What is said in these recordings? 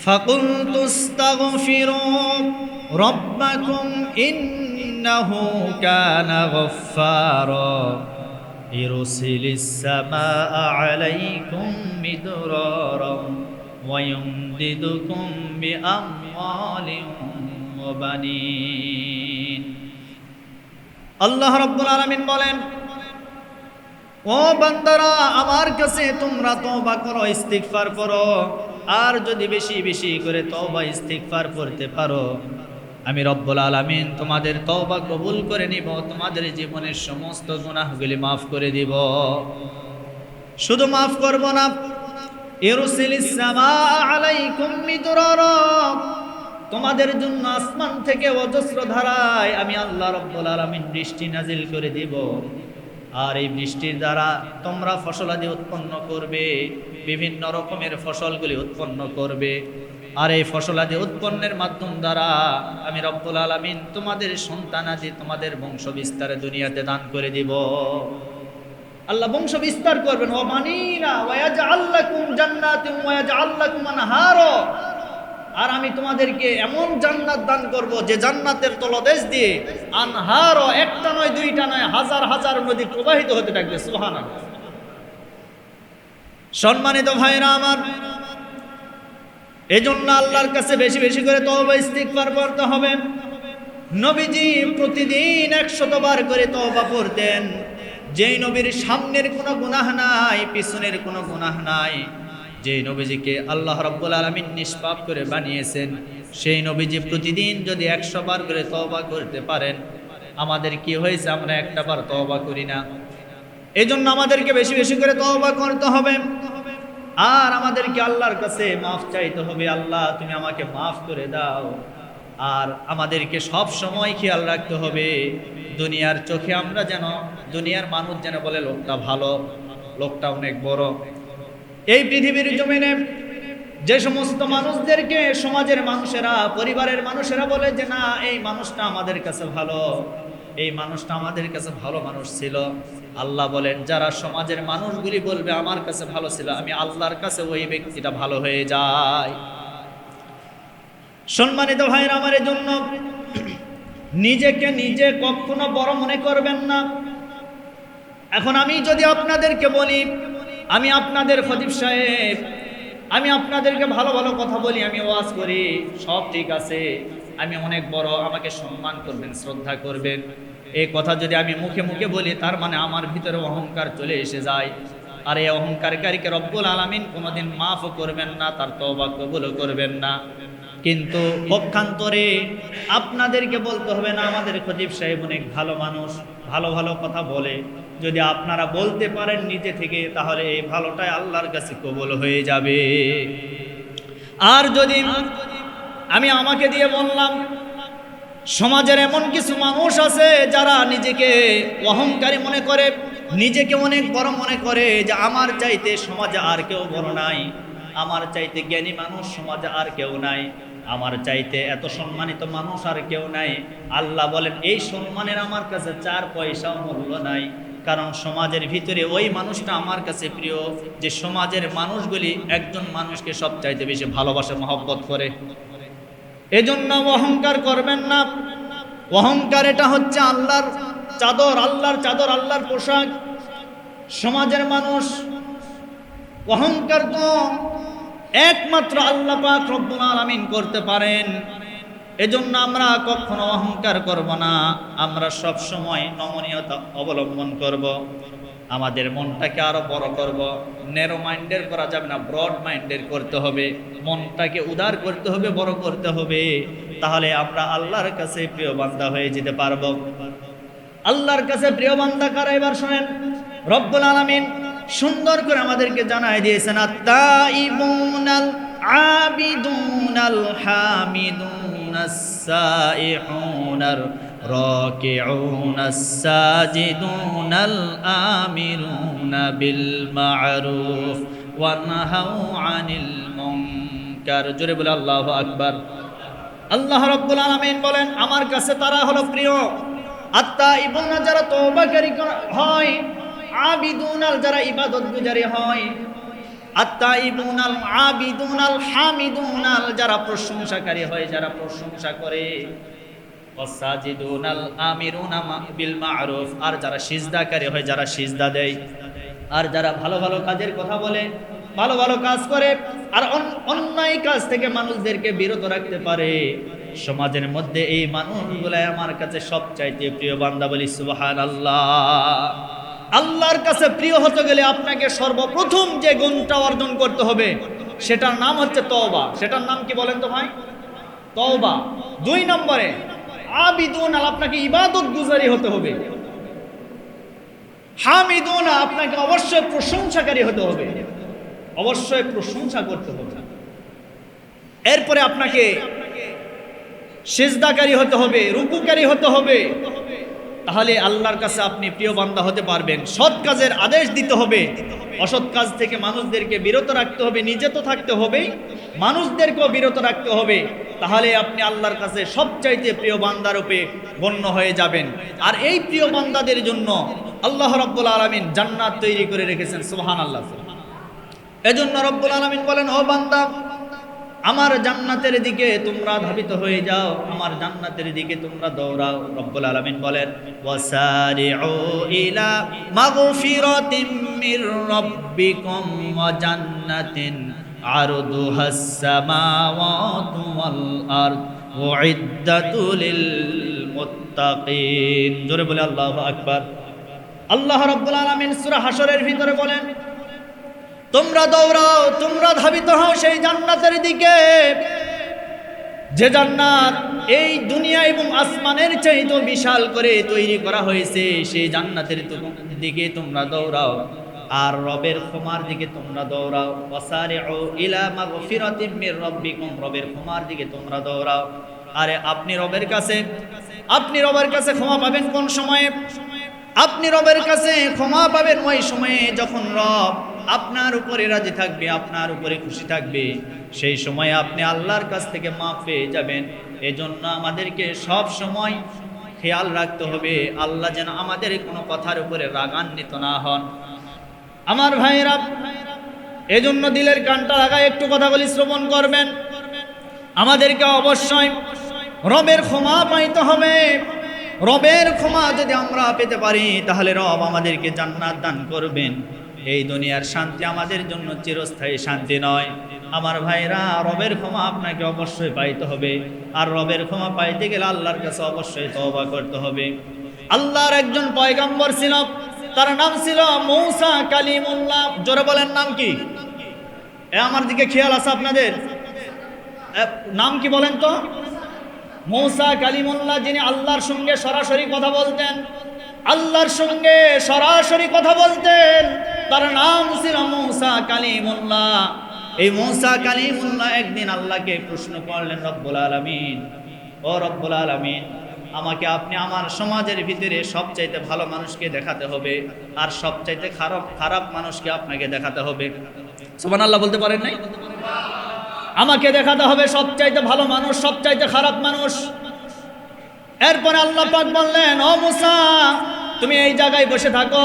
فقلت استغفروا ربكم إنه كان غفارا يرسل السماء عليكم مدرارا ويمددكم بأموال وبنين আল্লাহ রব্বুল আলামিন বলেন ও বান্দারা আমার কাছে তোমরা তওবা করো ইস্তিগফার করো আর যদি বেশি বেশি করে তওবা ইস্তিগফার করতে পারো, আমি রব্বুল আলামিন তোমাদের তওবা কবুল করে নিব, তোমাদের জীবনের সমস্ত গুনাহগুলি মাফ করে দিব। শুধু মাফ করব না তোমাদের জন্য আসমান থেকে অজস্র ধারায় আমি আল্লাহ রব্বুল আলামিন বৃষ্টি নাজিল করে দিব। আর এই বৃষ্টির দ্বারা তোমরা ফসলাদি উৎপন্ন করবে। বিভিন্ন রকমের ফসলগুলি উৎপন্ন করবে। আর এই ফসলাদি উৎপন্নের মাধ্যম দ্বারা আমি রব্বুল আলামিন তোমাদের সন্তানাদি তোমাদের বংশ বিস্তারে দুনিয়াতে দান করে দিব। আল্লাহ বংশ বিস্তার করবেন ও মানিনা ওয়াজ আল্লাকুম জান্নাতুম ওয়াজ আল্লাকুম আনহারো। আর আমি তোমাদেরকে এমন জান্নাত দান করব যে জান্নাতের তলদেশ দিয়ে আনহার, একটা নয়, দুইটা নয়, হাজার হাজার নদী প্রবাহিত হতে থাকবে। সুহান সম্মানিত ভাইরা আমার এই জন্য আল্লাহর কাছে বেশি বেশি করে তওবা ইস্তিগফার করতে হবে। নবীজি প্রতিদিন একশতবার করে তওবা পড়তেন। যেই নবীর সামনের কোনো গুনাহ নাই, পিছনের কোনো গুনাহ নাই। যে নবীজিকে আল্লাহ রব্বুল আলমিন নিষ্পাপ করে বানিয়েছেন, সেই নবীজি প্রতিদিন যদি একশো বার করে তওবা করতে পারেন, আমাদের কি হয়েছে? আমরা একটা বার তওবা করি না। এই জন্য আমাদেরকে বেশি বেশি করে তওবা করতে হবে। আর আমাদেরকে আল্লাহর কাছে মাফ চাইতে হবে। আল্লাহ, তুমি আমাকে মাফ করে দাও। আর আমাদেরকে সব সময় খেয়াল রাখতে হবে, দুনিয়ার চোখে আমরা যেন, দুনিয়ার মানুষ যেন বলে, লোকটা ভালো, লোকটা অনেক বড়। এই পৃথিবীর জমিনে যে সমস্ত মানুষদেরকে, সমাজের মানুষেরা, পরিবারের মানুষেরা বলে যে, না, এই মানুষটা আমাদের কাছে ভালো। এই মানুষটা আমাদের কাছে ভালো মানুষ ছিল। আল্লাহ বলেন, যারা সমাজের মানুষগুলি বলবে আমার কাছে ভালো ছিল, আমি আল্লাহর কাছে ওই ব্যক্তিটা ভালো হয়ে যায় সম্মানিত ভাইয়ের, আমার জন্য নিজেকে নিজে কখনো বড় মনে করবেন না। এখন আমি যদি আপনাদেরকে বলি, আমি আপনাদের খতিব সাহেব, আমি আপনাদেরকে ভালো ভালো কথা বলি, আমি ওয়াজ করি, সব ঠিক আছে। আমি অনেক বড়, আমাকে সম্মান করবেন, শ্রদ্ধা করবেন। এই কথা যদি আমি মুখে মুখে বলি, তার মানে আমার ভিতরে অহংকার চলে এসে যায়। আর এই অহংকারকারীকে রব্বুল আলমিন কোনোদিন মাফও করবেন না, তার তবা কবুলও করবেন না। কিন্তু পক্ষান্তরে আপনাদেরকে বলতে হবে না, আমাদের খতিব সাহেব অনেক ভালো মানুষ, ভালো ভালো কথা বলে। যদি আপনারা বলতে পারেন নিজে থেকে, তাহলে এই ভালোটাই আল্লাহর কাছে কবল হয়ে যাবে। আর যদি আমি আমাকে দিয়ে বললাম, সমাজের এমন কিছু মানুষ আছে যারা নিজেকে অহংকারী মনে করে, নিজেকে অনেক বড় মনে করে যে আমার চাইতে সমাজে আর কেউ বড় নাই, আমার চাইতে জ্ঞানী মানুষ সমাজে আর কেউ নাই, আমার চাইতে এত সম্মানিত মানুষ আর কেউ নাই। আল্লাহ বলেন, এই সম্মানের আমার কাছে চার পয়সাও মূল্য নাই, কারণ সমাজের ভিতরে ওই মানুষটা আমার কাছে প্রিয়, যে সমাজের মানুষগুলি একজন মানুষকে সব চাইতে বেশি ভালোবাসে, মহব্বত করে। এজন্য অহংকার করবেন না। অহংকার এটা হচ্ছে আল্লাহর চাদর আল্লাহর চাদর, আল্লাহর পোশাক। সমাজের মানুষ, অহংকার তো একমাত্র আল্লাহ পাক রব্বুল আলামিন করতে পারেন। এজন্য আমরা কখনো অহংকার করব না। আমরা সব সময় নমনীয়তা অবলম্বন করব। আমাদের মনটাকে আরও বড় করব। ন্যারো মাইন্ডের করা যাবে না ব্রড মাইন্ডের করতে হবে। মনটাকে উদার করতে হবে, বড় করতে হবে। তাহলে আমরা আল্লাহর কাছে প্রিয় বান্দা হয়ে যেতে পারব। আল্লাহর কাছে প্রিয় বান্দা কারা? এবার শোনেন। রব্বুল আলামিন সুন্দর করে আমাদেরকে জানায় দিয়েছেন, আত্তাইবুনাল আবিদুনাল হামিদুনাস সাইহুনার সাজিদুনাল আমিরুনা বিল মা'রুফ ওয়া নাহাউ আনিল মুনকার জোরে বলে আল্লাহু রব্বুল আলামিন বলেন, আমার কাছে তারা হলো প্রিয়। আত্মা ইবনা যারা তওবাকারী হয় আবিদুনাল যারা ইবাদত গুজারি হয়। আত্মাইবুন আল আবিদুন আল হামিদুন আল যারা প্রশংসাকারী হয়, যারা প্রশংসা করে। আর যারা সিজদাকারী হয়, যারা সিজদা দেয়। আর যারা ভালো ভালো কাজের কথা বলে, ভালো ভালো কাজ করে, আর অন্যায় কাজ থেকে মানুষদেরকে বিরত রাখতে পারে। সমাজের মধ্যে এই মানুষগুলাই আমার কাছে সবচাইতে প্রিয় বান্দা বলি সুবাহান আল্লাহ আল্লাহর কাছে প্রিয় হতে গেলে আপনাকে সর্বপ্রথম যে গুণটা অর্জন করতে হবে, সেটার নাম হচ্ছে তওবা। সেটার নাম কি বলেন তো ভাই? তওবা। দুই নম্বরে আবিদুন আপনাকে ইবাদত গুজারি হতে হবে। হামিদুন আপনাকে অবশ্যই প্রশংসাকারী হতে হবে। অবশ্যই প্রশংসা করতে হবে। এরপরে আপনাকে সেজদাকারী হতে হবে, রুকুকারী হতে হবে। তাহলে আল্লাহর কাছে আপনি প্রিয় বান্দা হতে পারবেন। সৎ কাজের আদেশ দিতে হবে। অসৎ কাজ থেকে মানুষদেরকে বিরত রাখতে হবে নিজে তো থাকতে হবে। মানুষদেরকেও বিরত রাখতে হবে। তাহলে আপনি আল্লাহর কাছে সবচাইতে প্রিয় বান্দার রূপে গণ্য হয়ে যাবেন। আর এই প্রিয় বান্দাদের জন্য আল্লাহ রব্বুল আলমিন জান্নাত তৈরি করে রেখেছেন সুহান আল্লাহ এজন্য রব্বুল আলমিন বলেন, ও বান্দা, আমার জান্নাতের দিকে তোমরা ধাবিত হয়ে যাও, আমার জান্নাতের দিকে তোমরা দৌড়াও। রব্বুল আলামিন বলেন, ওয়াসারিউ ইলা মাগফিরাতিম মির রাব্বিকুম ওয়া জান্নাতিন। ওয়াল আরদ উইদ্দাতু লিল মুত্তাকিন জোরে বলে আল্লাহু আকবার। আল্লাহ রাব্বুল আলামিন সূরা হাশরের ভিতরে বলেন, তোমরা দৌড়াও, তোমরা ধাবিত হও সেই জান্নাতের দিকে। যে জান্নাত এই দুনিয়া এবং আসমানের চাইতে বিশাল করে তৈরি করা হয়েছে, সেই জান্নাতের দিকে তোমরা দৌড়াও। আর রবের ক্ষমার দিকে তোমরা দৌড়াও। ওয়াসারিউ ইলা মাগফিরাতিম মির রাব্বিকুম, রবের ক্ষমার দিকে তোমরা দৌড়াও। আরে, আপনি রবের কাছে, আপনি রবের কাছে ক্ষমা পাবেন কোন সময়ে? আপনি রবের কাছে ক্ষমা পাবেন ওই সময়ে যখন রব আপনার উপরে রাজি থাকবে, আপনার উপরে খুশি থাকবে। সেই সময় আপনি আল্লাহর কাছ থেকে মাফ পেয়ে যাবেন। এজন্য আমাদেরকে সব সময় খেয়াল রাখতে হবে, আল্লাহ যেন আমাদের কোনো কথার উপরে রাগান্বিত না হন। আমার ভাইয়েরা, এজন্য দিলের কানটা লাগায় একটু কথা বলি, শ্রবণ করবেন। আমাদেরকে অবশ্যই রবের ক্ষমা পাইতে হবে। রবের ক্ষমা যদি আমরা পেতে পারি, তাহলে রব আমাদেরকে জান্নাত দান করবেন। এই দুনিয়ার শান্তি আমাদের জন্য চিরস্থায়ী শান্তি নয়। আমার ভাইরা রবের ক্ষমা আপনাকে অবশ্যই পাইতে হবে। আর রবের ক্ষমা পাইতে গেলে আল্লাহর কাছে অবশ্যই তওবা করতে হবে। আল্লাহর একজন পয়গাম্বর ছিল। তার নাম ছিল মৌসা কালিমুল্লাহ। জোরে বলেন, নাম কি? আমার দিকে খেয়াল আছে আপনাদের? নাম কি বলেন তো? মৌসা কালিমুল্লাহ, যিনি আল্লাহর সঙ্গে সরাসরি কথা বলতেন। আল্লাহর সঙ্গে সরাসরি কথা বলতেন। তার নাম ছিল মৌসা কালিমুল্লাহ। এই মৌসা কালিমুল্লাহ একদিন আল্লাহকে প্রশ্ন করলেন, রব্বুল আলমিন, ও রব্বুল আলমিন আমাকে আপনি আমার সমাজের ভিতরে সবচাইতে ভালো মানুষকে দেখাতে হবে, আর সবচাইতে খারাপ খারাপ মানুষকে আপনাকে দেখাতে হবে। সুবহান আল্লাহ বলতে পারেন নাই? আমাকে দেখাতে হবে সবচাইতে ভালো মানুষ, সবচাইতে খারাপ মানুষ। এরপরে আল্লাহ পাক বললেন, ও মুসা, তুমি এই জায়গায় বসে থাকো।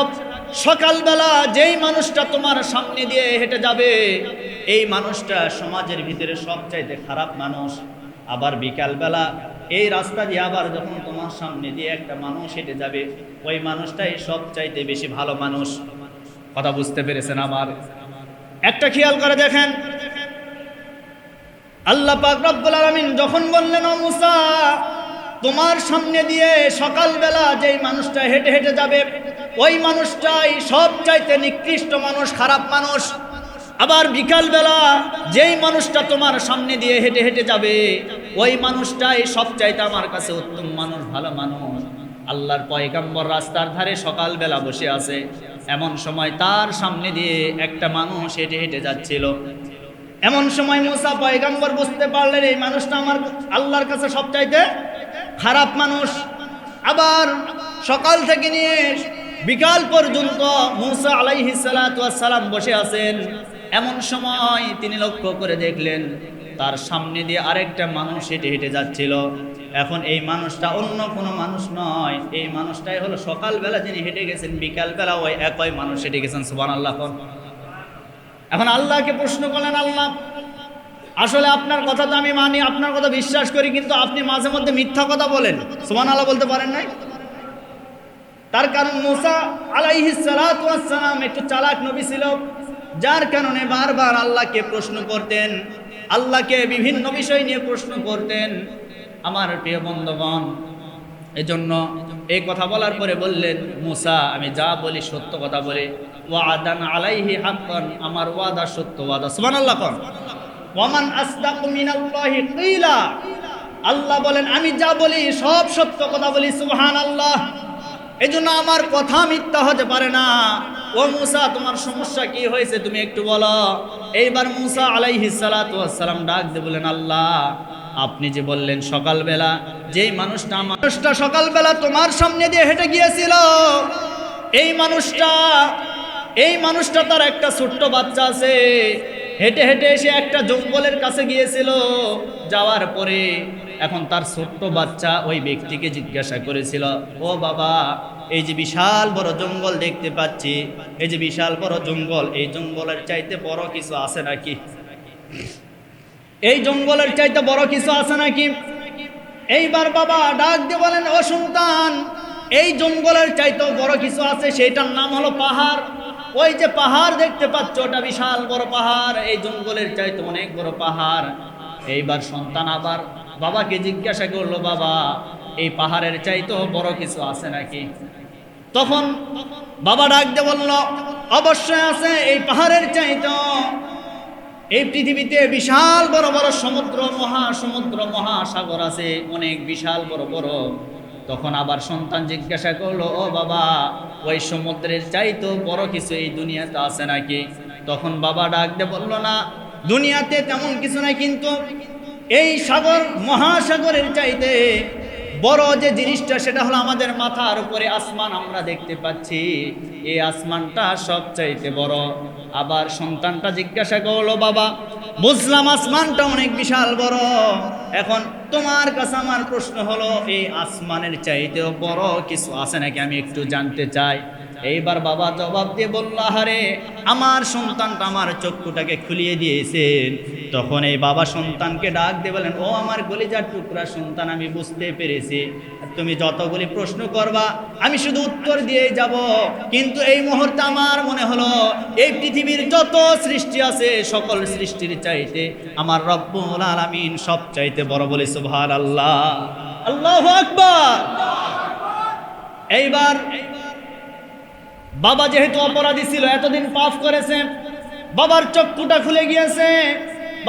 সকালবেলা যেই মানুষটা তোমার সামনে দিয়ে হেঁটে যাবে, এই মানুষটা সমাজের ভিতরে সবচাইতে খারাপ মানুষ। আবার বিকালবেলা এই রাস্তা দিয়ে আবার যখন তোমার সামনে দিয়ে একটা মানুষ হেঁটে যাবে, ওই মানুষটাই সবচাইতে বেশি ভালো মানুষ। কথা বুঝতে পেরেছেন আমার? একটা খেয়াল করে দেখেন। আল্লাহ পাক রব্বুল যখন বললেন মুসা, তোমার সামনে দিয়ে সকালবেলা যেই মানুষটা হেঁটে হেঁটে যাবে, ওই মানুষটাই সব চাইতে নিকৃষ্ট মানুষ, খারাপ মানুষ। আবার বিকালবেলা যেই মানুষটা তোমার সামনে দিয়ে হেঁটে হেঁটে যাবে, ওই মানুষটাই সব চাইতে আমার কাছে উত্তম মানুষ, ভালো মানুষ। আল্লাহর পয়গাম্বর রাস্তার ধারে সকালবেলা বসে আছে। এমন সময় তার সামনে দিয়ে একটা মানুষ হেঁটে হেঁটে যাচ্ছিল। এমন সময় মুসা পয়গাম্বর বুঝতে পারলেন, এই মানুষটা আমার আল্লাহর কাছে সবচাইতে খারাপ মানুষ। আবার সকাল থেকে নিয়ে বিকাল পর্যন্ত মুসা আলাইহি সালাম বসে আছেন। এমন সময় তিনি লক্ষ্য করে দেখলেন, তার সামনে দিয়ে আরেকটা মানুষ হেঁটে হেঁটে যাচ্ছিল। এখন এই মানুষটা অন্য কোনো মানুষ নয়। এই মানুষটাই হলো সকালবেলা যিনি হেঁটে গেছেন, বিকালবেলা ওই একই মানুষ হেঁটে গেছেন সুবান আল্লাহ এখন আল্লাহকে প্রশ্ন করলেন, আল্লাহ, আসলে আপনার কথা তো আমি মানি, আপনার কথা বিশ্বাস করি, কিন্তু আপনি মাঝে মধ্যে মিথ্যা কথা বলেন। সুমান আল্লাহ বলতে পারেন নাই? তার কারণ মুসা আলাইহি সালাম একটু চালাক নবী ছিল। যার কারণে বারবার আল্লাহকে প্রশ্ন করতেন, আল্লাহকে বিভিন্ন বিষয় নিয়ে প্রশ্ন করতেন। আমার প্রিয় বন্ধুগণ, এজন্য এই কথা বলার পরে বললেন, মুসা, আমি যা বলি সত্য কথা বলি। ওয়াদান আলাইহি হাক্কান, আমার ওয়াদা সত্য ওয়াদা। সুবহানাল্লাহ কোন। ওয়ামান আসদাকু মিনাল্লাহি কিলা। আল্লাহ বলেন, আমি যা বলি সব সত্য কথা বলি, সুবহানাল্লাহ। এই জন্য আমার কথা মিথ্যা হতে পারে না। ও মুসা, তোমার সমস্যা কি হয়েছে তুমি একটু বলো। এইবার মুসা আলাইহি সালাম ডাক দিয়ে বলেন আল্লাহ, আপনি যে বললেন সকালবেলা, যেই মানুষটা মানুষটা সকালবেলা তোমার সামনে দিয়ে হেঁটে গিয়েছিল, এই মানুষটা এই মানুষটা তার একটা ছোট্ট বাচ্চা আছে। হেঁটে হেঁটে এসে একটা জঙ্গলের কাছে গিয়েছিল। যাওয়ার পরে এখন তার ছোট্ট বাচ্চা ওই ব্যক্তিকে জিজ্ঞাসা করেছিল, ও বাবা, এই যে বিশাল বড় জঙ্গল দেখতে পাচ্ছি, এই যে বিশাল বড় জঙ্গল, এই জঙ্গলের চাইতে বড় কিছু আছে নাকি? এই জঙ্গলের চাইতে বড় কিছু আছে নাকি? এইবার বাবা ডাক দিয়ে বলেন, ও সন্তান এই জঙ্গলের চাইতেও বড় কিছু আছে সেটার নাম হলো পাহাড়। ওই যে পাহাড় দেখতে পাচ্ছ, ওটা বিশাল বড় পাহাড়, এই জঙ্গলের চাইতে অনেক বড় পাহাড়। এইবার সন্তান আবার বাবাকে জিজ্ঞাসা করল, বাবা, এই পাহাড়ের চাইতেও বড় কিছু আছে নাকি? তখন বাবা ডাক দিয়ে বলল, অবশ্যই আছে, এই পাহাড়ের চাইতেও এই পৃথিবীতে বিশাল বড় বড় সমুদ্র, মহাসমুদ্র, মহাসাগর আছে, অনেক বিশাল বড় বড়। তখন আবার সন্তান জিজ্ঞাসা করল, ও বাবা, ওই সমুদ্রের চাইতো বড় কিছু এই দুনিয়াতে আছে নাকি? তখন বাবা ডাক দিয়ে বলল, না, দুনিয়াতে তেমন কিছু নাই, কিন্তু এই সাগর মহাসাগরের চাইতে বড় যে জিনিসটা, সেটা হলো আমাদের মাথার উপরে আসমান আমরা দেখতে পাচ্ছি। এই আসমানটা সবচাইতে বড়। আবার সন্তানটা জিজ্ঞাসা করল, বাবা, বুঝলাম আসমানটা অনেক বিশাল বড়। এখন তোমার কাছে আমার প্রশ্ন হলো, এই আসমানের চাইতেও বড় কিছু আছে নাকি? আমি একটু জানতে চাই। এইবার বাবা জবাব দিয়ে বলল, আহারে, আমার সন্তানটা আমার চক্ষুটাকে খুলিয়ে দিয়েছেন। তখন এই বাবা সন্তানকে ডাক দিয়ে বলেন ও আমার গলিজার টুকরা সন্তান, আমি বুঝতে পেরেছি। তুমি যতগুলি প্রশ্ন করবা, আমি শুধু উত্তর দিয়ে যাব। কিন্তু এই মুহূর্তে আমার মনে হলো, এই পৃথিবীর যত সৃষ্টি আছে, সকল সৃষ্টির চাইতে আমার রব্বুল আলামিন সব চাইতে বড় বলে সুবহান আল্লাহ আল্লাহ আকবার। এইবার বাবা যেহেতু অপরাধী ছিল, এতদিন পাপ করেছে, বাবার চক্ষুটা খুলে গিয়েছে।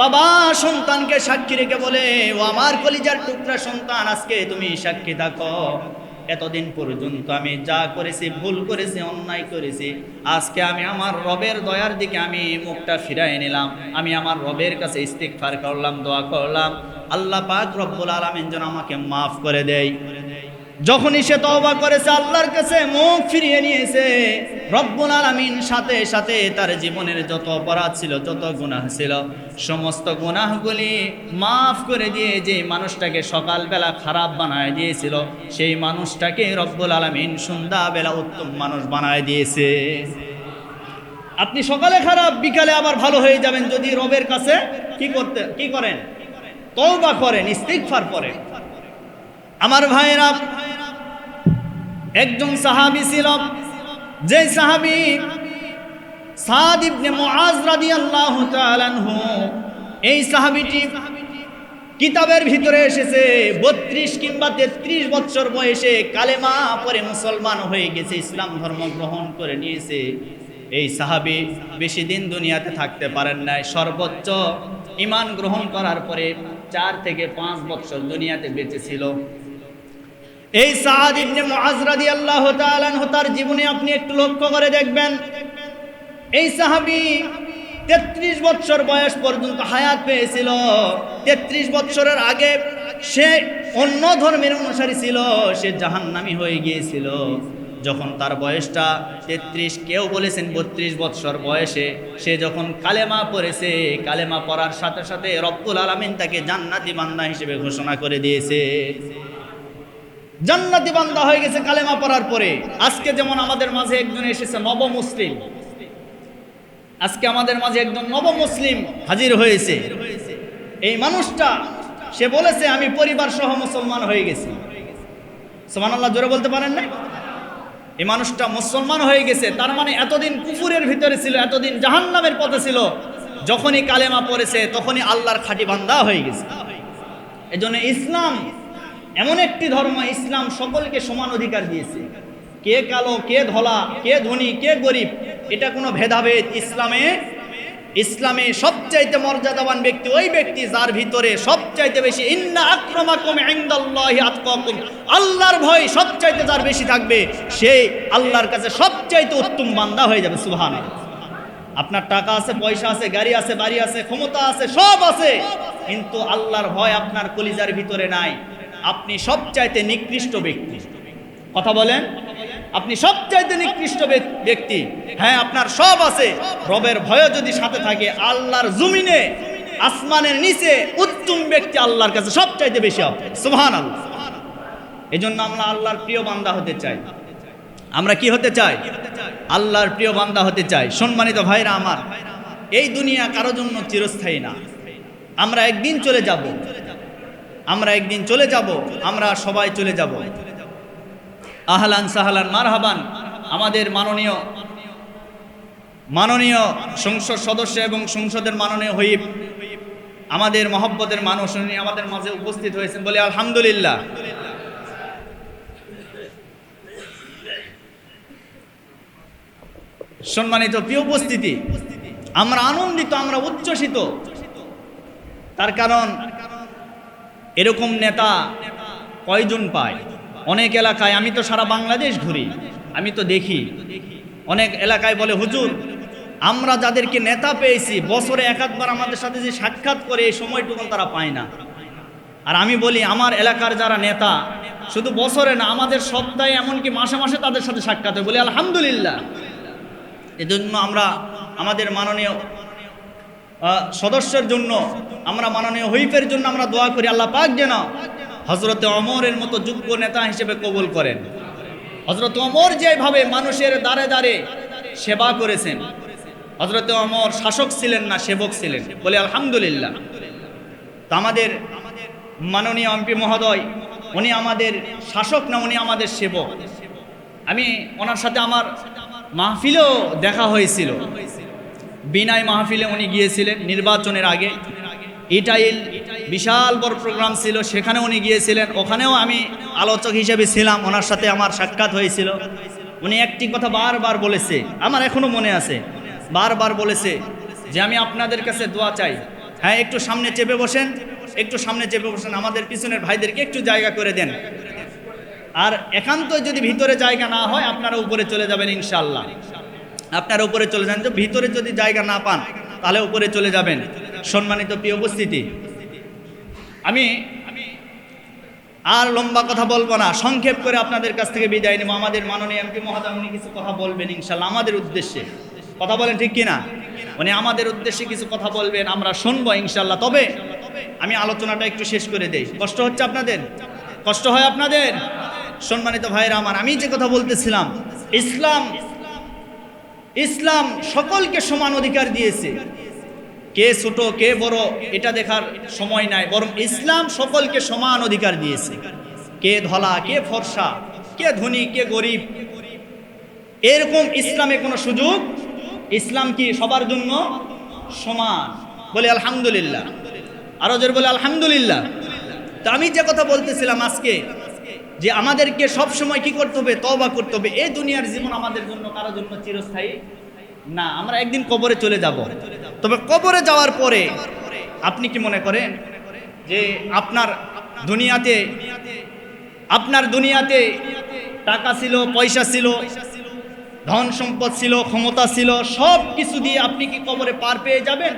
বাবা সন্তানকে সাক্ষী রেখে বলে, ও আমার কলিজার টুকরা সন্তান, আজকে তুমি সাক্ষী থাকো। এতদিন পর্যন্ত আমি যা করেছি, ভুল করেছি, অন্যায় করেছি, আজকে আমি আমার রবের দয়ার দিকে আমি মুখটা ফিরাই নিলাম। আমি আমার রবের কাছে ইস্তিকফার করলাম, দোয়া করলাম। আল্লাহ পাক রব্বুল আলমিন যেন আমাকে মাফ করে দেয়। যখনই সে তওবা করেছে, আল্লাহর কাছে মুখ ফিরিয়ে নিয়েছে, রব্বুল আলামিন সাথে সাথে তার জীবনের যত অপরাধ ছিল, যত গুনাহ ছিল, সমস্ত গুনাহগুলি মাফ করে দিয়ে যে মানুষটাকে সকালবেলা খারাপ বানায় দিয়েছিল, সেই মানুষটাকে রব্বুল আলামিন সন্ধ্যাবেলা উত্তম মানুষ বানায় দিয়েছে। আপনি সকালে খারাপ, বিকালে আবার ভালো হয়ে যাবেন যদি রবের কাছে কি করতে, কি করেন? তওবা করেন, ইস্তিগফার করেন। আমার ভাইরা একজন সাহাবি ছিল। যে সাহাবি সাদ ইবনে মুআজ রাদিয়াল্লাহু তাআলা আনহু, এই সাহাবিটি কিতাবের ভিতরে এসেছে, বত্রিশ কিংবা তেত্রিশ বছর বয়সে কালেমা পরে মুসলমান হয়ে গেছে, ইসলাম ধর্ম গ্রহণ করে নিয়েছে। এই সাহাবি বেশি দিন দুনিয়াতে থাকতে পারেন নাই, সর্বোচ্চ ইমান গ্রহণ করার পরে চার থেকে পাঁচ বছর দুনিয়াতে বেঁচে ছিল। এই সাদ ইবনে মুআজ রাদিয়াল্লাহু তাআলা আনহু তার জীবনে আপনি একটু লক্ষ্য করে দেখবেন। এই সাহাবী তেত্রিশ বছর বয়স পর্যন্ত হায়াত পেয়েছিল। তেত্রিশ বছরের আগে সে অন্য ধর্মের অনুসারী ছিল, সে জাহান্নামী হয়ে গিয়েছিল। যখন তার বয়সটা তেত্রিশ, কেউ বলেছেন বত্রিশ বৎসর বয়সে, সে যখন কালেমা পড়েছে, কালেমা পড়ার সাথে সাথে রব্বুল আলমিন তাকে জান্নাতি বান্দা হিসেবে ঘোষণা করে দিয়েছে। জান্নাতি বান্দা হয়ে গেছে কালেমা পড়ার পরে। আজকে যেমন আমাদের মাঝে একজন এসেছে নব মুসলিম, আজকে আমাদের মাঝে একজন নব মুসলিম হাজির হয়েছে। এই মানুষটা, সে বলেছে, আমি পরিবার সহ মুসলমান হয়ে গেছি। সোমান আল্লাহ জোরে বলতে পারেন না? এই মানুষটা মুসলমান হয়ে গেছে, তার মানে এতদিন কুকুরের ভিতরে ছিল, এতদিন জাহান্নামের পথে ছিল। যখনই কালেমা পড়েছে, তখনই আল্লাহর খাঁটি বান্দা হয়ে গেছে। এজন্য ইসলাম এমন একটি ধর্ম ইসলাম সকলকে সমান অধিকার দিয়েছে। কে কালো, কে ধলা, কে ধনী, কে গরিব, এটা কোনো ভেদাভেদ ইসলামে ইসলামে সবচাইতে মর্যাদাবান ব্যক্তি ওই ব্যক্তি যার ভিতরে সবচাইতে বেশি, ইন্না আক্রমাকুম ইনদাল্লাহি আতকাকুম আল্লাহর ভয় সবচাইতে যার বেশি থাকবে সেই আল্লাহর কাছে সবচাইতে উত্তম বান্দা হয়ে যাবে, সুবহানাল্লাহ। আপনার টাকা আছে, পয়সা আছে, গাড়ি আছে, বাড়ি আছে, ক্ষমতা আছে, সব আছে, কিন্তু আল্লাহর ভয় আপনার কলিজার ভিতরে নাই। আপনি সবচাইতে নিকৃষ্ট ব্যক্তি। কথা বলেন? আপনি সবচাইতে নিকৃষ্ট ব্যক্তি। হ্যাঁ আপনার সব আছে। রবের ভয় যদি সাথে থাকে, আল্লাহর জমিনে, আসমানের নিচে উত্তম ব্যক্তি আল্লাহর কাছে সবচাইতে বেশি হবে সুবহান আল্লাহ এই জন্য আমরা আল্লাহর প্রিয় বান্দা হতে চাই। আমরা কি হতে চাই? আল্লাহর প্রিয় বান্দা হতে চাই। সম্মানিত ভাইরা আমার, এই দুনিয়া কারও জন্য চিরস্থায়ী না। আমরা একদিন চলে যাব। আমরা একদিন চলে যাব, আমরা সবাই চলে যাব। আহলান সাহালান, মারহাবান। আমাদের মাননীয় মাননীয় সংসদ সদস্য এবং সংসদের মাননীয় হুইপ, আমাদের মহব্বতের মানুষ, উনি আমাদের মাঝে উপস্থিত হয়েছেন বলে আলহামদুলিল্লাহ। সম্মানিত প্রিয় উপস্থিতি, আমরা আনন্দিত, আমরা উচ্ছ্বসিত। তার কারণ এরকম নেতা কয়জন পায়? অনেক এলাকায়, আমি তো সারা বাংলাদেশ ঘুরি, আমি তো দেখি। অনেক এলাকায় বলে, হুজুর, আমরা যাদেরকে নেতা পেয়েছি, বছরে এক আধবার আমাদের সাথে যে সাক্ষাৎ করে, এই সময়টুকুন তারা পায় না। আর আমি বলি, আমার এলাকার যারা নেতা, শুধু বছরে না, আমাদের সপ্তাহে এমনকি মাসে মাসে তাদের সাথে সাক্ষাৎ হয়। বলি, আলহামদুলিল্লাহ। এজন্য আমরা আমাদের মাননীয় সদস্যের জন্য আমরা মাননীয় হুইফের জন্য আমরা দোয়া করি, আল্লাহ পাক যেন হজরতে অমরের মতো যোগ্য নেতা হিসেবে কবুল করেন। হজরত অমর যেভাবে মানুষের দ্বারে দ্বারে সেবা করেছেন হজরতে অমর শাসক ছিলেন না, সেবক ছিলেন, বলে আলহামদুলিল্লাহ। তো আমাদের মাননীয় এমপি মহোদয়, উনি আমাদের শাসক না, উনি আমাদের সেবক। আমি ওনার সাথে আমার মাহফিলেও দেখা হয়েছিল। বিনায় মাহফিলে উনি গিয়েছিলেন, নির্বাচনের আগে। ইটাইল বিশাল বড় প্রোগ্রাম ছিল, সেখানে উনি গিয়েছিলেন। ওখানেও আমি আলোচক হিসেবে ছিলাম, ওনার সাথে আমার সাক্ষাৎ হয়েছিল। উনি একটি কথা বারবার বলেছে, আমার এখনও মনে আছে। বারবার বলেছে যে, আমি আপনাদের কাছে দোয়া চাই। হ্যাঁ একটু সামনে চেপে বসেন, একটু সামনে চেপে বসেন, আমাদের পিছনের ভাইদেরকে একটু জায়গা করে দেন। আর একান্ত যদি ভিতরে জায়গা না হয়, আপনারা উপরে চলে যাবেন ইনশাল্লাহ আপনারা উপরে চলে যান। তো ভিতরে যদি জায়গা না পান, তাহলে উপরে চলে যাবেন। সম্মানিত প্রিয় উপস্থিতি, আমি আর লম্বা কথা বলব না। সংক্ষেপ করে আপনাদের কাছ থেকে বিদায় নেব। আমাদের মাননীয় এমপি মহাদা উনি কিছু কথা বলবেন ইনশাল্লাহ, আমাদের উদ্দেশ্যে। কথা বলেন ঠিক কিনা? উনি আমাদের উদ্দেশ্যে কিছু কথা বলবেন, আমরা শুনব ইনশাল্লাহ। তবে আমি আলোচনাটা একটু শেষ করে দেই। কষ্ট হচ্ছে আপনাদের? কষ্ট হয় আপনাদের? সম্মানিত ভাইরা আমার, আমি যে কথা বলতেছিলাম, ইসলাম ইসলাম সকলকে সমান অধিকার দিয়েছে। কে ছোট, কে বড়, এটা দেখার সময় নাই। বরং ইসলাম সকলকে সমান অধিকার দিয়েছে। কে ধলা, কে ফর্সা, কে ধনী, কে গরিব। এরকম ইসলামে কোনো সুযোগ? ইসলাম কি সবার জন্য? সমান। বলে আলহামদুলিল্লাহ। আরও জোর বলে আলহামদুলিল্লাহ। তা আমি যে কথা বলতেছিলাম আজকে যে আমাদেরকে সব সময় কি করতে হবে? তবা করতে হবে। এই দুনিয়ার জীবন আমাদের জন্য কারোর জন্য চিরস্থায়ী না। আমরা একদিন কবরে চলে যাব। তবে কবরে যাওয়ার পরে আপনি কি মনে করেন যে আপনার দুনিয়াতে আপনার দুনিয়াতে টাকা ছিল, পয়সা ছিল, ধন সম্পদ ছিল, ক্ষমতা ছিল সব কিছু দিয়ে আপনি কি কবরে পার পেয়ে যাবেন?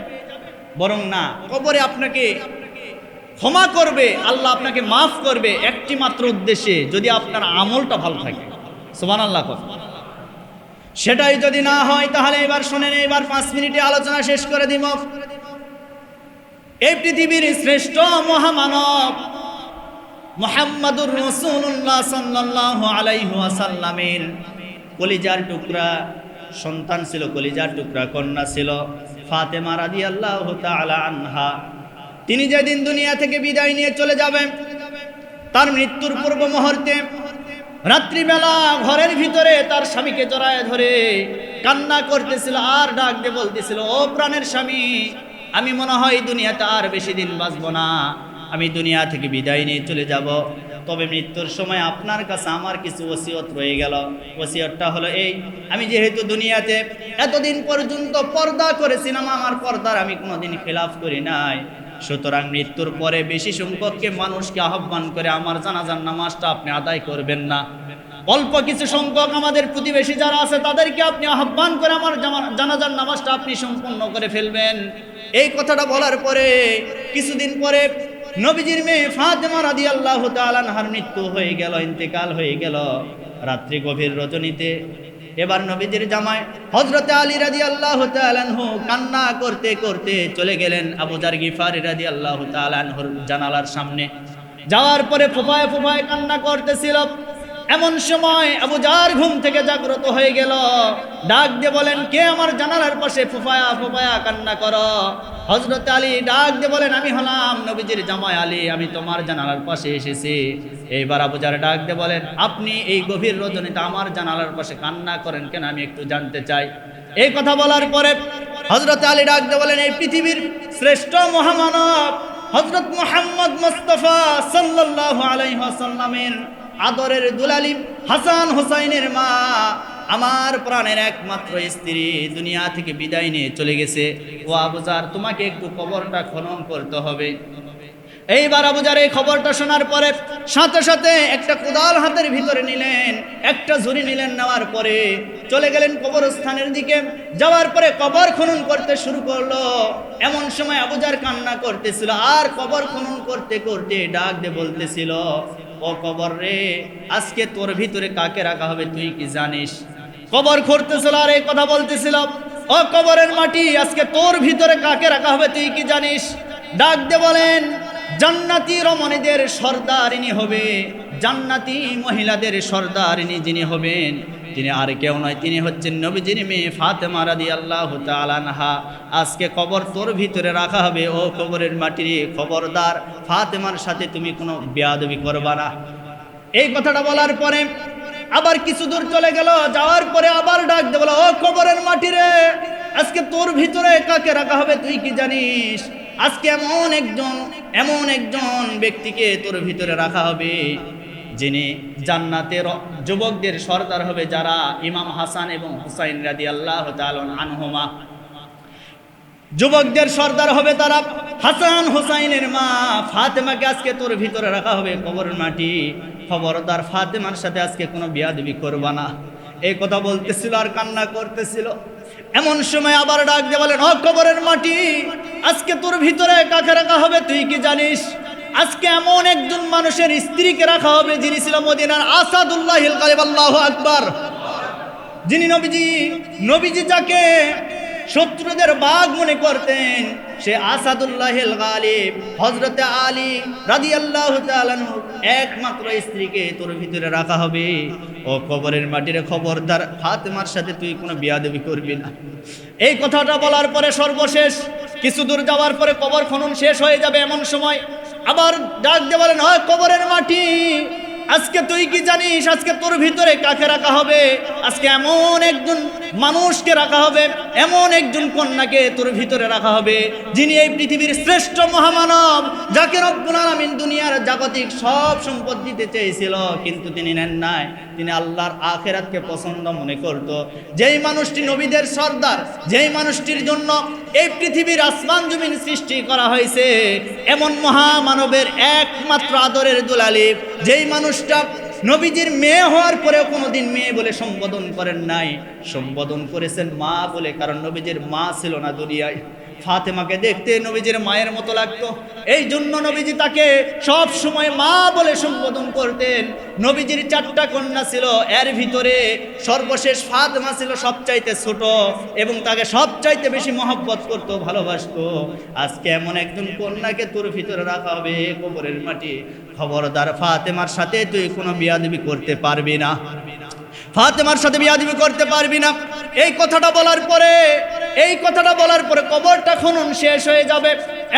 বরং না, কবরে আপনাকে ক্ষমা করবে, আল্লাহ আপনাকে মাফ করবে একটি মাত্র উদ্দেশ্যে যদি আপনার আমলটা ভালো থাকে। সোমান আল্লাহ সেটাই যদি না হয় তাহলে এবার শোনেন, এবার পাঁচ মিনিটে আলোচনা শেষ করে দিব। এই পৃথিবীর শ্রেষ্ঠ মহামানব মোহাম্মদুর রসুল্লাহ সাল্লাহ আলাইহাসাল্লামের কলিজার টুকরা, সন্তান ছিল, কলিজার টুকরা, কন্যা ছিল, ফাতেমা রাদি আল্লাহ আনহা। তিনি যেদিন দুনিয়া থেকে বিদায় নিয়ে চলে যাবেন, তার মৃত্যুর পূর্ব মুহূর্তে রাত্রিবেলা ঘরের ভিতরে তার স্বামীকে জড়ায় ধরে কান্না করতেছিল, আর ডাক দিয়ে বলতেছিল, ও প্রাণের স্বামী, আমি মনে হয় দুনিয়াতে আর বেশি দিন বাঁচব না। আমি দুনিয়া থেকে বিদায় নিয়ে চলে যাব। তবে মৃত্যুর সময় আপনার কাছে আমার কিছু ওসিয়ত রয়ে গেল। ওসিয়তটা হলো এই, আমি যেহেতু দুনিয়াতে এতদিন পর্যন্ত পর্দা করেছিলাম, আমার পর্দার আমি কোনোদিন খেলাফ করি নাই। সুতরাং মৃত্যুর পরে বেশি সংখ্যককে মানুষকে আহ্বান করে আমার জানাজার নামাজটা আপনি আদায় করবেন না। অল্প কিছু সংখ্যক আমাদের প্রতিবেশী যারা আছে, তাদেরকে আপনি আহ্বান করে আমার জানাজার নামাজটা আপনি সম্পূর্ণ করে ফেলবেন। এই কথাটা বলার পরে কিছুদিন পরে নবীজির মেয়ে ফাতেমা রাদি আল্লাহ তালানহার মৃত্যু হয়ে গেল, ইন্তেকাল হয়ে গেল। রাত্রি গভীর রজনীতে এবার নবীজির জামাই হজরতে আলী রাজি আল্লাহ তালানহু কান্না করতে করতে চলে গেলেন আবুজার গিফারি রাজি আল্লাহ তালানহুর জানালার সামনে। যাওয়ার পরে ফোফায় ফোফায় কান্না করতেছিল। এমন সময় আবু জার ঘুম থেকে জাগ্রত হয়ে গেল। ডাক দিয়ে বলেন, কে আমার জানালার পাশে ফুফায়া ফুফায়া কান্না করো? হজরত আলী ডাক দিয়ে বলেন, আমি হলাম নবীজির জামাই আলী, আমি তোমার জানালার পাশে এসেছি। এইবার আবু জার ডাক দিয়ে বলেন, আপনি এই গভীর রজনীতে আমার জানালার পাশে কান্না করেন কেন? আমি একটু জানতে চাই। এই কথা বলার পরে হজরত আলী ডাক দিয়ে বলেন, এই পৃথিবীর শ্রেষ্ঠ মহামানব হজরত মোহাম্মদ মুস্তফা সাল্লাল্লাহু আলাইহি ওয়াসাল্লামের আদরের দুলালিম হাসান হোসাইনের মা আমার প্রাণের একমাত্র স্ত্রী দুনিয়া থেকে বিদায় নিয়ে চলে গেছে। ও আবুজার তোমাকে একটু কবরটা খনন করতে হবে। এইবার আবুজার এই খবরটা শোনার পরে সাথে সাথে একটা কোদাল হাতের ভিতরে নিলেন, একটা ঝুড়ি নিলেন নেওয়ার পরে চলে গেলেন কবরস্থানের দিকে। যাওয়ার পরে কবর খনন করতে শুরু করল। এমন সময় আবুজার কান্না করতেছিল, আর কবর খনন করতে করতে ডাক দিয়ে বলতেছিল। ও কবর রে, আজকে তোর ভিতরে কাকে রাখা হবে তুই কি জানিস? কবর খুঁড়তেছিল আর এই কথা বলতেছিল ও কবরের মাটি আজকে তোর ভিতরে কাকে রাখা হবে তুই কি জানিস? ডাক দে বলেন, জান্নাতি রমণীদের সর্দারিনী হবে, জান্নাতি মহিলাদের সর্দারিনী যিনি হবেন তিনি আর কেউ নয়, তিনি হচ্ছেন নবীজির মেয়ে ফাতেমা রাদি আল্লাহ তালানহা আজকে কবর তোর ভিতরে রাখা হবে, ও কবরের মাটির খবরদার, ফাতেমার সাথে তুমি কোনো বেয়াদবি করবা না। এই কথাটা বলার পরে আবার কিছু দূর চলে গেল, যাওয়ার পরে আবার ডাক দে বলো, ও কবরের মাটিরে আজকে তোর ভিতরে কাকে রাখা হবে তুই কি জানিস? আজকে এমন একজন এমন একজন ব্যক্তিকে তোর ভিতরে রাখা হবে, যিনি জান্নাতের যুবকদের সর্দার হবে, যারা ইমাম হাসান এবং হুসাইন রাদি আল্লাহ আনহুমা। যুবকদের সর্দার হবে তারা হাসান হুসাইনের মা, ফাতেমাকে আজকে তোর ভিতরে রাখা হবে কবরের মাটি। খবরদার ফাতেমার সাথে আজকে কোনো বিয়াদবি করবা না। এই কথা বলতেছিল আর কান্না করতেছিল। এমন সময় আবার ডাক দিয়ে বলেন, ও কবরের মাটি, আজকে তোর ভিতরে কাকে রাখা হবে তুই কি জানিস? আজকে এমন একজন মানুষের স্ত্রীকে রাখা হবে যিনি ছিল মদিনার আসাদুল্লাহ আকবার। যিনি নবীজি নবীজি যাকে শত্রুদের বাঘ মনে করতেন। সে আসাদুল্লাহ গালিব হজরতে আলী রাদি আল্লাহ একমাত্র স্ত্রীকে তোর ভিতরে রাখা হবে। ও কবরের মাটির খবরদার ফাতেমার সাথে তুই কোনো বিয়াদবি করবি না। এই কথাটা বলার পরে সর্বশেষ, কিছু দূর যাওয়ার পরে কবর খনন শেষ হয়ে যাবে এমন সময়। আবার ডাক দিয়ে বলেন হয় কবরের মাটি আজকে তুই কি জানিস? আজকে তোর ভিতরে কাকে রাখা হবে? আজকে এমন একজন মানুষকে রাখা হবে, এমন একজন কন্যাকে তোর ভিতরে রাখা হবে, যিনি এই পৃথিবীর শ্রেষ্ঠ মহামানব, যাকে রব্বুল আলামিন দুনিয়ার জাগতিক সব সম্পদ দিতে চেয়েছিল, কিন্তু তিনি নেন নাই। তিনি আল্লাহর আখেরাতকে পছন্দ মনে করত। যেই মানুষটি নবীদের সর্দার, যেই মানুষটির জন্য এই পৃথিবীর আসমান জমিন সৃষ্টি করা হয়েছে এমন মহামানবের একমাত্র আদরের দুলালি, যেই মানুষটা নবীজির মেয়ে হওয়ার পরেও কোনোদিন মেয়ে বলে সম্বোধন করেন নাই। সম্বোধন করেছেন মা বলে, কারণ নবীজির মা ছিল না দুনিয়ায়। ফাতেমাকে দেখতে নবীজির মায়ের মতো লাগতো। এই জন্য নবীজি তাকে সব সময় মা বলে সম্বোধন করতেন। নবীজির চারটা কন্যা ছিল, এর ভিতরে সর্বশেষ ফাতেমা ছিল সবচাইতে ছোট এবং তাকে সবচাইতে বেশি মহব্বত করতো, ভালোবাসতো। আজকে এমন একজন কন্যাকে তোর ভিতরে রাখা হবে কবরের মাটি। খবরদার ফাতেমার সাথে তুই কোনো বিয়াদবি করতে পারবি না। ফাতেমার সাথে বিয়াদিবি করতে পারবি না। এই কথাটা বলার পরে এই কথাটা বলার পরে কবরটা খনন শেষ হয়ে যাবে।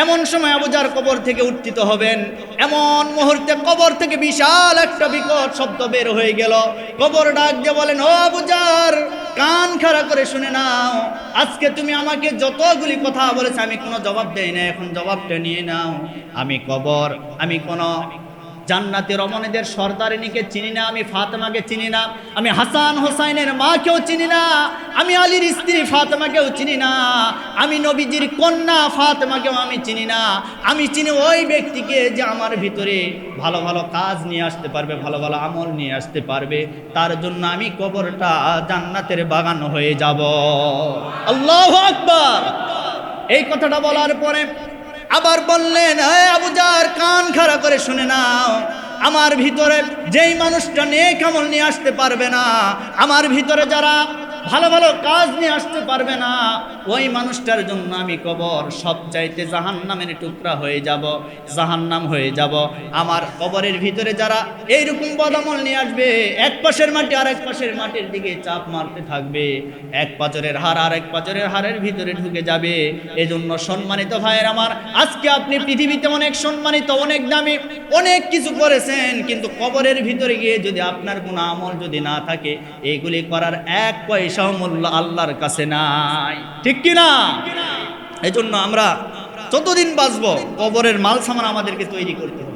এমন সময় আবুজার কবর থেকে উত্থিত হবেন। এমন মুহূর্তে কবর থেকে বিশাল একটা বিকট শব্দ বের হয়ে গেল। কবর ডাক দিয়ে বলেন, ও আবুজার কান খাড়া করে শুনে নাও। আজকে তুমি আমাকে যতগুলি কথা বলেছে, আমি কোনো জবাব দেই না এখন জবাবটা নিয়ে নাও। আমি কবর, আমি কোনো জান্নাতের রমণীদের সর্দারিনীকে চিনি না, আমি ফাতেমাকে চিনি না, আমি হাসান হোসাইনের মাকেও চিনি না, আমি আলীর স্ত্রী ফাতেমাকেও চিনি না, আমি নবীজির কন্যা ফাতেমাকেও আমি চিনি না, আমি চিনি ওই ব্যক্তিকে যে আমার ভিতরে ভালো ভালো কাজ নিয়ে আসতে পারবে, ভালো ভালো আমল নিয়ে আসতে পারবে, তার জন্য আমি কবরটা জান্নাতের বাগান হয়ে যাব। আল্লাহ আকবার। এই কথাটা বলার পরে আবার বললেন হ্যাঁ আবুজার কান খাড়া করে শুনে নাও। আমার ভিতরে যেই মানুষটা নেই কেমন নিয়ে আসতে পারবে না, আমার ভিতরে যারা ভালো ভালো কাজ নিয়ে আসতে পারবে না। ওই মানুষটার জন্য আমি কবর সব চাইতে জাহান নামের টুকরা হয়ে যাব, জাহান্নাম হয়ে যাব। আমার কবরের ভিতরে যারা এইরকম বদামল নিয়ে আসবে, এক পাশের মাটি আর এক পাশের মাটির দিকে চাপ মারতে থাকবে। এক পাচরের হার আর এক পাচরের হারের ভিতরে ঢুকে যাবে। এজন্য সম্মানিত ভাইয়ের আমার, আজকে আপনি পৃথিবীতে অনেক সম্মানিত, অনেক দামি, অনেক কিছু করেছেন, কিন্তু কবরের ভিতরে গিয়ে যদি আপনার কোনো আমল যদি না থাকে, এগুলি করার এক পয়সাও মূল্য আল্লাহর কাছে নাই। ঠিক কি না এই জন্য আমরা যতদিন বাঁচবো কবরের মাল সামান আমাদেরকে তৈরি করতে হবে।